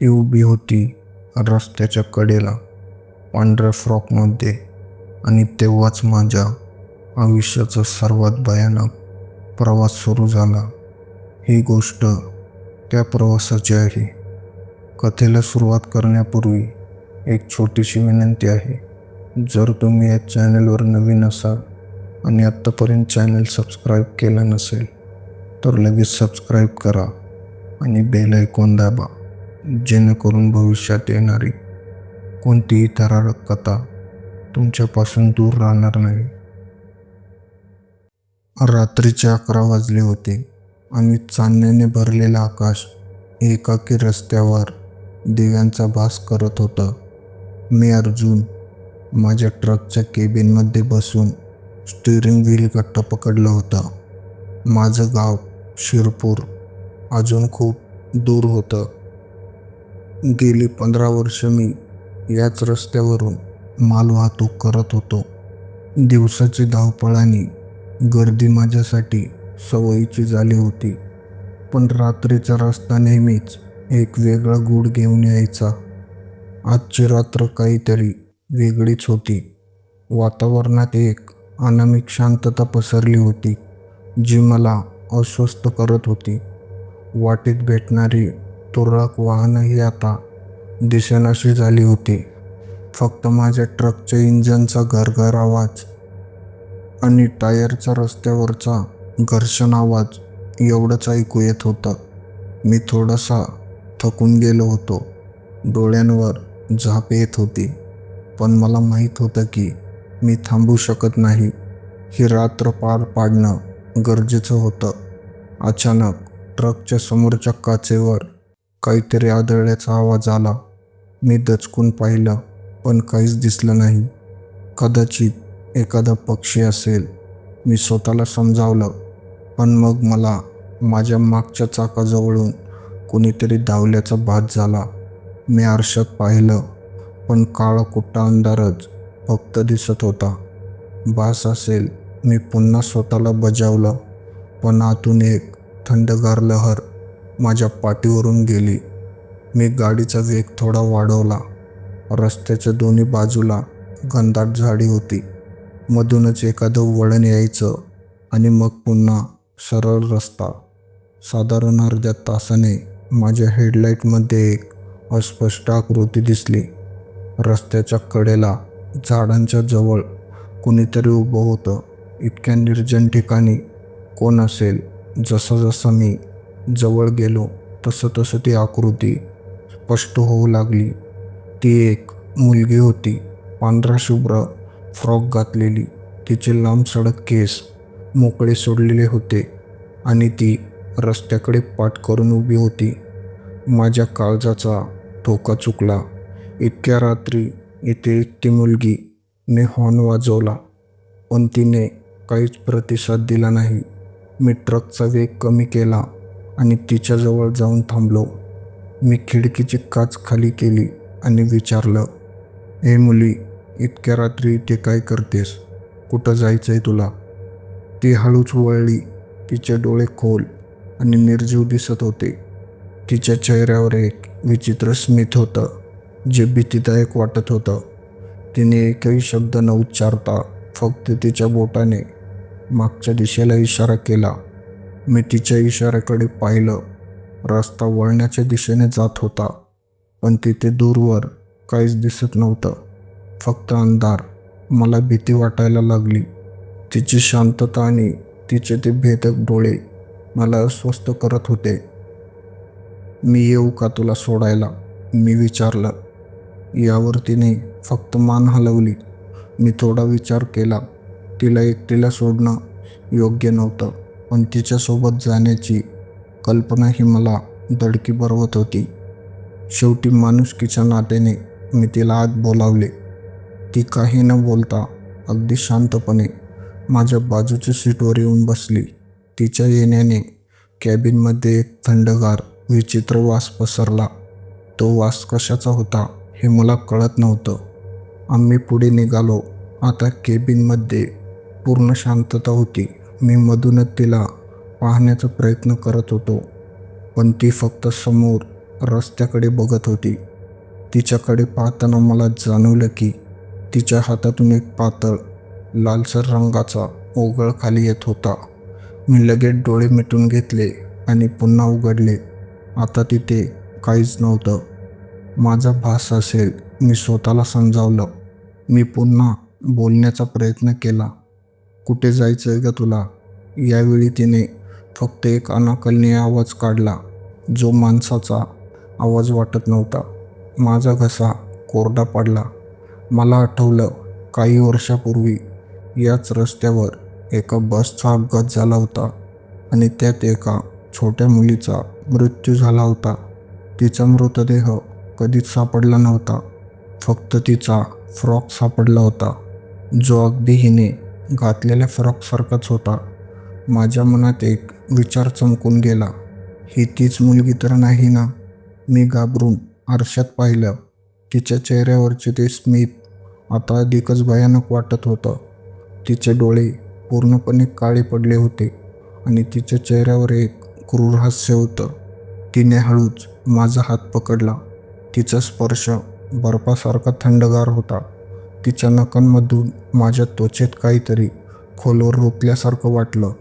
ती उभी होती रस्त्याच्या कडेला पांढऱ्या फ्रॉकमध्ये आणि तेव्हाच माझ्या आयुष्याचा सर्वात भयानक प्रवास सुरू झाला. ही गोष्ट त्या प्रवासाची आहे. कथेला सुरुवात करण्यापूर्वी एक छोटीशी विनंती आहे. जर तुम्ही या चॅनलवर नवीन असाल आणि आत्तापर्यंत चॅनल सबस्क्राईब केलं नसेल तर लगेच सबस्क्राईब करा आणि बेल ऐकून दाबा. जेणेकरून भविष्यात येणारी कोणतीही थरारक कथा तुमच्यापासून दूर राहणार नाही. रात्रीचे अकरा वाजले होते. आणि चांदण्याने भरलेलं आकाश एकाकी रस्त्यावर दिव्यांचा भास करत होता. मी अर्जुन माझ्या ट्रकच्या केबिनमध्ये बसून स्टिअरिंग व्हील घट्ट पकडलं होतं. माझं गाव शिरपूर अजून खूप दूर होतं. गेली पंधरा वर्ष मी याच रस्त्यावरून माल वाहतूक करत होतो. दिवसाची धावपळानी गर्दी माझ्यासाठी सवयीची झाली होती. पण रात्रीचा रस्ता नेहमीच एक वेगळा गूढ घेऊन यायचा. आजची रात्र काहीतरी वेगळीच होती. वातावरणात एक अनामिक शांतता पसरली होती जी मला अस्वस्थ करत होती. वाटेत भेटणारी तुरळक वाहनही आता दिसेनाशी झाली होती. फक्त माझ्या ट्रकच्या इंजनचा घरघर आवाज आणि टायरचा रस्त्यावरचा घर्षण आवाज एवढंच ऐकू येत होतं. मी थोडासा थकून गेलो होतो. डोळ्यांवर झाप येत होती. पण मला माहीत होतं की मी थांबू शकत नाही. ही रात्र पार पाडणं गरजेचं होतं. अचानक ट्रकच्या समोरच्या काचेवर काहीतरी आदळल्याचा आवाज आला. मी दचकून पाहिलं पण काहीच दिसलं नाही. कदाचित एखादा पक्षी असेल. मी स्वतःला समजावलं पण मग मला माझ्या मागच्या चाकाजवळून कोणीतरी धावल्याचा भास झाला. मी आरशात पाहिलं पण काळा कुट्टा अंधारच फक्त दिसत होता. बास असेल मी पुन्हा स्वतःला बजावलं पण आतून एक थंडगार लहर माझ्या पाठीवरून गेली. मी गाडीचा वेग थोडा वाढवला. रस्त्याच्या दोन्ही बाजूला घनदाट झाडी होती. मधूनच एखादं वळण यायचं आणि मग पुन्हा सरळ रस्ता. साधारण अर्ध्या तासाने माझ्या हेडलाईटमध्ये एक अस्पष्ट आकृती दिसली. रस्त्याच्या कडेला झाडांच्या जवळ कुणीतरी उभं होतं. इतक्या निर्जन ठिकाणी कोण असेल? जसं जसं मी जवळ गेलो तसं तसं ती आकृती स्पष्ट होऊ लागली. ती एक मुलगी होती पांढरा शुभ्र फ्रॉक घातलेली. तिचे लांब सडक केस मोकळे सोडलेले होते आणि ती रस्त्याकडे पाठ करून उभी होती. माझ्या काळजाचा ठोका चुकला. इतक्या रात्री इथे ती मुलगी ने हॉर्न वाजवला पण तिने काहीच प्रतिसाद दिला नाही. मी ट्रकचा वेग कमी केला. आणि तिच्याजवळ जाऊन थांबलो. मी खिडकीची काच खाली केली आणि विचारलं हे मुली इतक्या रात्री इथे काय करतेस? कुठं जायचं आहे तुला? ती हळूच वळली तिचे डोळे खोल आणि निर्जीव दिसत होते. तिच्या चेहऱ्यावर एक विचित्र स्मित होतं जे भीतीदायक वाटत होतं. तिने एकही शब्द न उच्चारता फक्त तिच्या बोटाने मागच्या दिशेला इशारा केला. मी तिच्या इशाऱ्याकडे पाहिलं. रस्ता वळण्याच्या दिशेने जात होता पण तिथे दूरवर काहीच दिसत नव्हतं. फक्त अंधार. मला भीती वाटायला लागली. तिची शांतता आणि तिचे ते भेदक डोळे मला अस्वस्थ करत होते. मी येऊ का तुला सोडायला? मी विचारलं. यावर तिने फक्त मान हलवली. मी थोडा विचार केला. तिला एकटीला सोडणं योग्य नव्हतं. पण तिच्यासोबत जाण्याची कल्पनाही मला दडकी बरवत होती. शेवटी माणुसकीच्या नात्याने मी तिला आत बोलावले. ती काही न बोलता अगदी शांतपणे माझ्या बाजूच्या सीटवर येऊन बसली. तिच्या येण्याने कॅबिनमध्ये एक थंडगार विचित्र वास पसरला. तो वास कशाचा होता हे मला कळत नव्हतं. आम्ही पुढे निघालो. आता केबिनमध्ये पूर्ण शांतता होती. मी मधूनच तिला पाहण्याचा प्रयत्न करत होतो. पण ती फक्त समोर रस्त्याकडे बघत होती. तिच्याकडे पाहताना मला जाणवलं की तिच्या हातातून एक पातळ लालसर रंगाचा ओघळ खाली येत होता. मी लगेच डोळे मिटून घेतले आणि पुन्हा उघडले. आता तिथे काहीच नव्हतं. माझा भास असेल मी स्वतःला समजावलं. मी पुन्हा बोलण्याचा प्रयत्न केला. कुठे जायचं आहे का तुला? यावेळी तिने फक्त एक अनाकलनीय आवाज काढला जो माणसाचा आवाज वाटत नव्हता. माझा घसा कोरडा पडला. मला आठवलं काही वर्षापूर्वी याच रस्त्यावर एका बसचा अपघात झाला होता आणि त्यात एका छोट्या मुलीचा मृत्यू झाला होता. तिचा मृतदेह कधीच सापडला नव्हता फक्त तिचा फ्रॉक सापडला होता जो अगदी हिने घातलेल्या फ्रॉकसारखाच होता. माझ्या मनात एक विचार चमकून गेला. ही तीच मुलगी तर नाही ना? मी घाबरून आरशात पाहिलं. तिच्या चेहऱ्यावरचे ते स्मित आता अधिकच भयानक वाटत होतं. तिचे डोळे पूर्णपणे काळे पडले होते आणि तिच्या चेहऱ्यावर एक क्रूर हास्य होतं. तिने हळूच माझा हात पकडला. तिचा स्पर्श बर्फासारखा थंडगार होता. तिच्या नखांमधून माझ्या त्वचेत काहीतरी खोलवर रोपल्यासारखं वाटलं.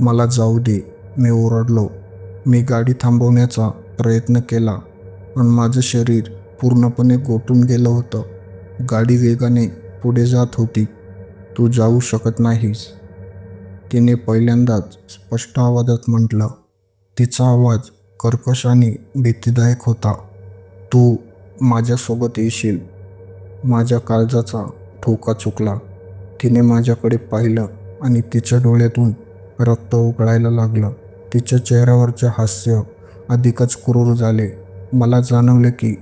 मला जाऊ दे मी ओरडलो. मी गाडी थांबवण्याचा प्रयत्न केला पण माझं शरीर पूर्णपणे गोठून गेलं होतं. गाडी वेगाने पुढे जात होती. तू जाऊ शकत नाहीस तिने पहिल्यांदाच स्पष्ट आवाजात म्हटलं. तिचा आवाज कर्कश आणि भीतीदायक होता. तू माझ्यासोबत येशील. माझ्या काळजाचा ठोका चुकला. तिने माझ्याकडे पाहिलं आणि तिच्या डोळ्यातून रक्त उकळायला लागलं. तिच्या चेहऱ्यावरचे हास्य अधिकच क्रूर झाले. मला जाणवले की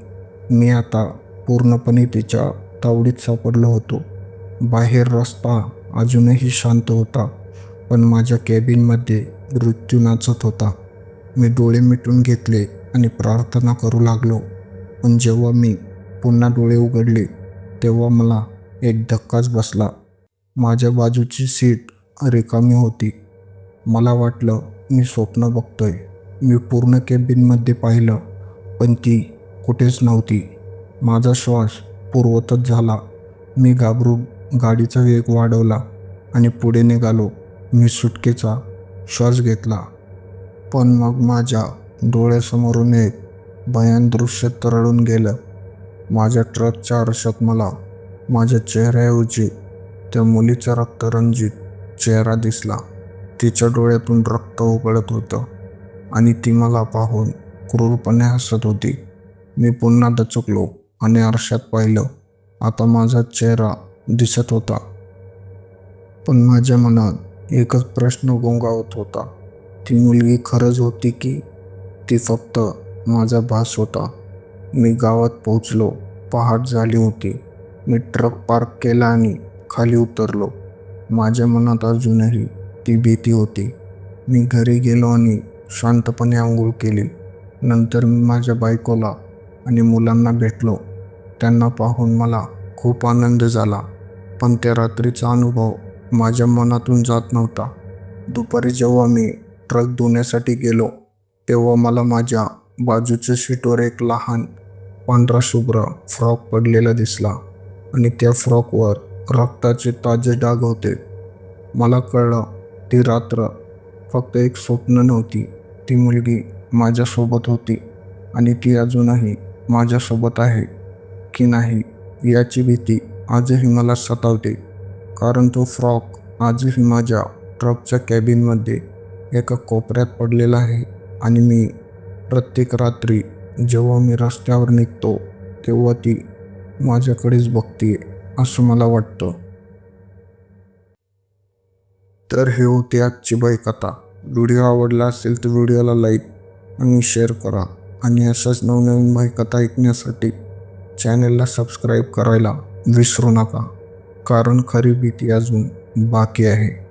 मी आता पूर्णपणे तिच्या तावडीत सापडलो होतो. बाहेर रस्ता अजूनही शांत होता पण माझ्या कॅबिनमध्ये मृत्यू नाचत होता. मी डोळे मिटून घेतले आणि प्रार्थना करू लागलो. पण जेव्हा मी पुन्हा डोळे उघडले तेव्हा मला एक धक्काच बसला. माझ्या बाजूची सीट रिकामी होती. मला वाटलं मी स्वप्न बघतोय. मी पूर्ण केबिनमध्ये पाहिलं पण ती कुठेच नव्हती. माझा श्वास पूर्वतच झाला. मी घाबरून गाडीचा वेग वाढवला आणि पुढे निघालो. मी सुटकेचा श्वास घेतला. पण मग माझ्या डोळ्यासमोरून एक भयान दृश्य तरळून गेलं. माझ्या ट्रकच्या आरशात मला माझ्या चेहऱ्याऐवजी त्या मुलीचा रक्तरंजित चेहरा दिसला. तिच्या डोळ्यातून रक्त उकळत होतं आणि ती मला पाहून क्रूरपणे हसत होती. मी पुन्हा दचकलो आणि आरशात पाहिलं आता माझा चेहरा दिसत होता. पण माझ्या मनात एकच प्रश्न गोंगावत होता. ती मुलगी खरंच होती की ती फक्त माझा भास होता? मी गावात पोहोचलो. पहाट झाली होती. मी ट्रक पार्क केला आणि खाली उतरलो. माझ्या मनात अजूनही ती भीती होती. मी घरी गेलो आणि शांतपणे आंघोळ केली. नंतर मी माझ्या बायकोला आणि मुलांना भेटलो. त्यांना पाहून मला खूप आनंद झाला. पण त्या रात्रीचा अनुभव माझ्या मनातून जात नव्हता. दुपारी जेव्हा मी ट्रक धुण्यासाठी गेलो तेव्हा मला माझ्या बाजूच्या शीटवर एक लहान पांढरा शुभ्र फ्रॉक पडलेला दिसला आणि त्या फ्रॉकवर रक्ताचे ताजे डाग होते. मला कळलं ती रात्र फक्त एक स्वप्न नव्हती. ती मुलगी माझ्यासोबत होती आणि ती अजूनही माझ्यासोबत आहे की नाही याची भीती आजही मला सतावते. कारण तो फ्रॉक आजही माझ्या ट्रकच्या कॅबिनमध्ये एका कोपऱ्यात पडलेला आहे आणि मी प्रत्येक रात्री जेव्हा मी रस्त्यावर निघतो तेव्हा ती माझ्याकडेच बघते असं मला वाटतं. तर हे होते आजची बायकथा व्हिडिओ आवडला असेल तर व्हिडिओला लाईक आणि शेअर करा. आणि अशाच नवनवीन बाई ऐकण्यासाठी चॅनलला सबस्क्राईब करायला विसरू नका. कारण खरी भीती अजून बाकी आहे.